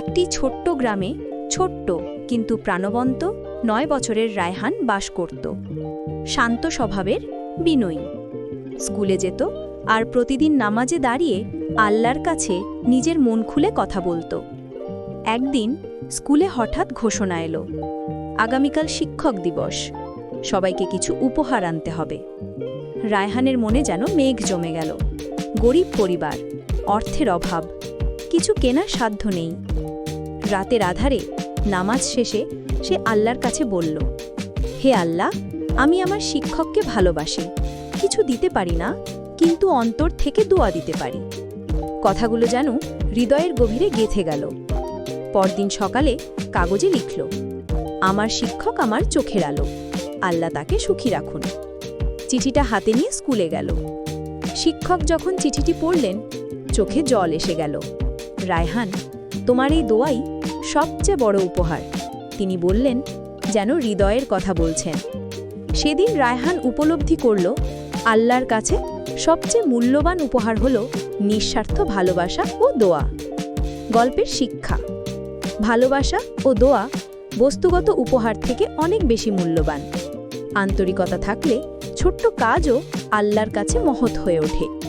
একটি ছোট্ট গ্রামে ছোট্ট কিন্তু প্রাণবন্ত নয় বছরের রায়হান বাস করত। শান্ত স্বভাবের বিনয়ী। স্কুলে যেত আর প্রতিদিন নামাজে দাঁড়িয়ে আল্লাহর কাছে নিজের মন খুলে কথা বলতো। একদিন স্কুলে হঠাৎ ঘোষণা এলো, আগামীকাল শিক্ষক দিবস, সবাইকে কিছু উপহার আনতে হবে। রায়হানের মনে যেন মেঘ জমে গেল। গরিব পরিবার, অর্থের অভাব, কিছু কেনার সাধ্য নেই। রাতের আধারে নামাজ শেষে সে আল্লাহর কাছে বলল, হে আল্লাহ, আমি আমার শিক্ষককে ভালোবাসি। কিছু দিতে পারি না, কিন্তু অন্তর থেকে দোয়া দিতে পারি। কথাগুলো যেন হৃদয়ের গভীরে গেথে গেল। পরদিন সকালে কাগজে লিখল, আমার শিক্ষক আমার চোখের আলো, আল্লাহ তাকে সুখী রাখুন। চিঠিটা হাতে নিয়ে স্কুলে গেল। শিক্ষক যখন চিঠিটি পড়লেন, চোখে জল এসে গেল। রায়হান, তোমার এই দোয়াই সবচেয়ে বড় উপহার। তিনি বললেন, যেন হৃদয়ের কথা বলছেন। সেদিন রায়হান উপলব্ধি করল, আল্লাহর কাছে সবচেয়ে মূল্যবান উপহার হল নিঃস্বার্থ ভালোবাসা ও দোয়া, গল্পের শিক্ষা। ভালোবাসা ও দোয়া বস্তুগত উপহার থেকে অনেক বেশি মূল্যবান। আন্তরিকতা থাকলে ছোট্ট কাজও আল্লাহর কাছে মহৎ হয়ে ওঠে।